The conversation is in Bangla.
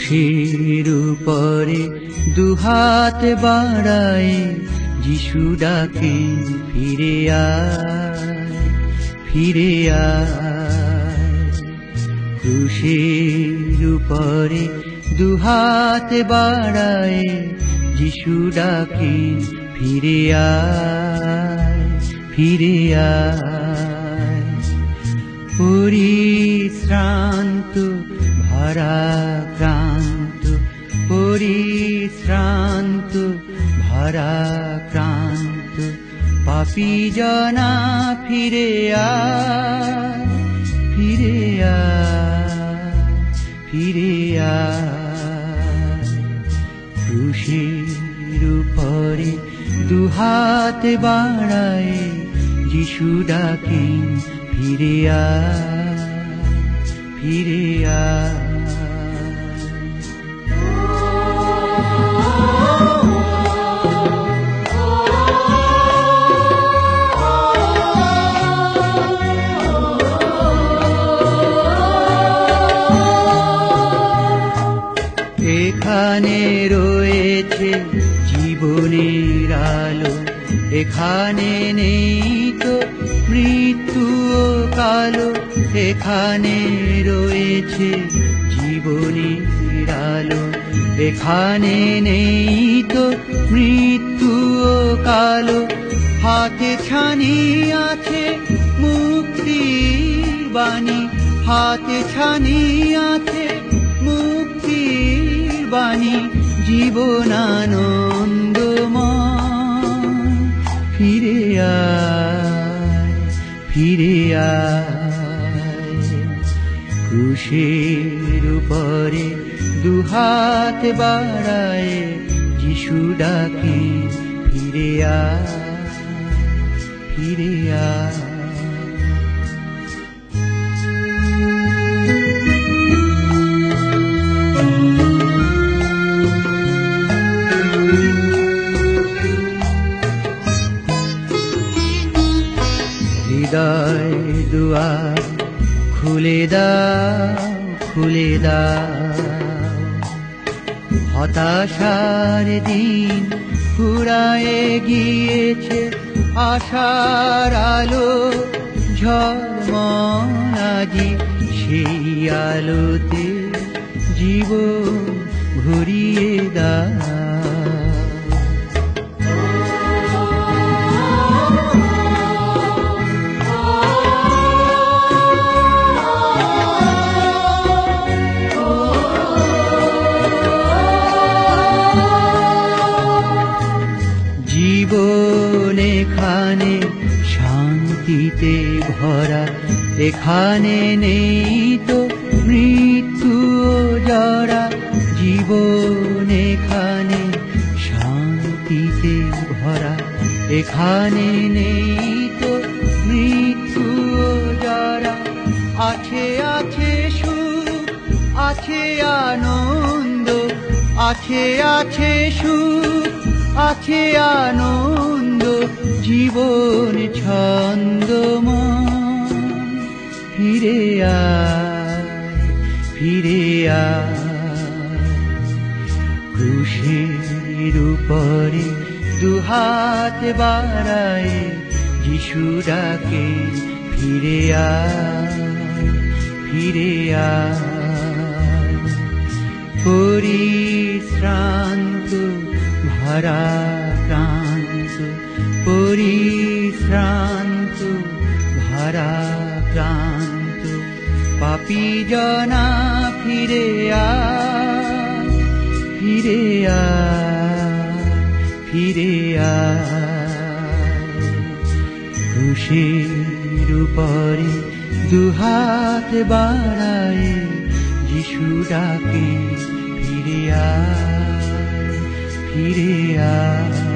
ক্রুশের উপরে দুহাত বাড়ায়, যিশু ডাকে ফিরে আয় ফিরে আয়। ক্রুশের উপরে দুহাত বাড়ায়, যিশু ডাকে ফিরে আয় ফিরে আয়। পরিশ্রান্ত ভারাক্রান্ত পরিশ্রান্ত ভারাক্রান্ত, পাপি জনা ফিরে ফিরে ফিরে আয়। ক্রুশের উপরে দুহাত বাড়ায়, যিশু ডাকে ফিরে ফিরে আয়। জীবনের আলো, এখানে নেই তো মৃত্যু কালো, এখানে রয়েছে জীবনের আলো, এখানে নেই তো মৃত্যু কালো। হাতে ছানি আছে মুক্তির বাণী, হাতে ছানি আছে মুক্তির বাণী জীবনানন্দময় ফিরে আয়। ক্রুশের উপরে দুহাত বাড়ায় যিশু ডাকি ফিরে আয় ফিরে হৃদয় দুয়ার খুলে দাও খুলে দাও। হতাশার দিন ফুরায়ে গিয়েছে, আশার আলো ঝলমনাজি সেই আলোতে জীবন ঘুরিয়ে দাও। ভরা এখানে নেই তো মৃত্যু জরা জীবন এখানে শান্তিতে ভরা, এখানে নেই তো মৃত্যু জরা আছে আছে সুখ, আছে আনন্দ, আছে আছে সুখ, আছে আনন্দ, জীবন ছন্দময়। ফিরে আয় ফিরে আয়। ক্রুশের উপরে দুহাত যিশু ডাকে, ফিরে আয় ফিরে আয়। পরিশ্রান্ত, ভারাক্রান্ত পরিশ্রান্ত ভারাক্রান্ত পাপি জনা ফিরে আয় ফিরে আয় ফিরে আয় ক্রুশের উপরে দুহাত বাড়ায় যিশু ডাকে, ফিরে ফিরে আয়।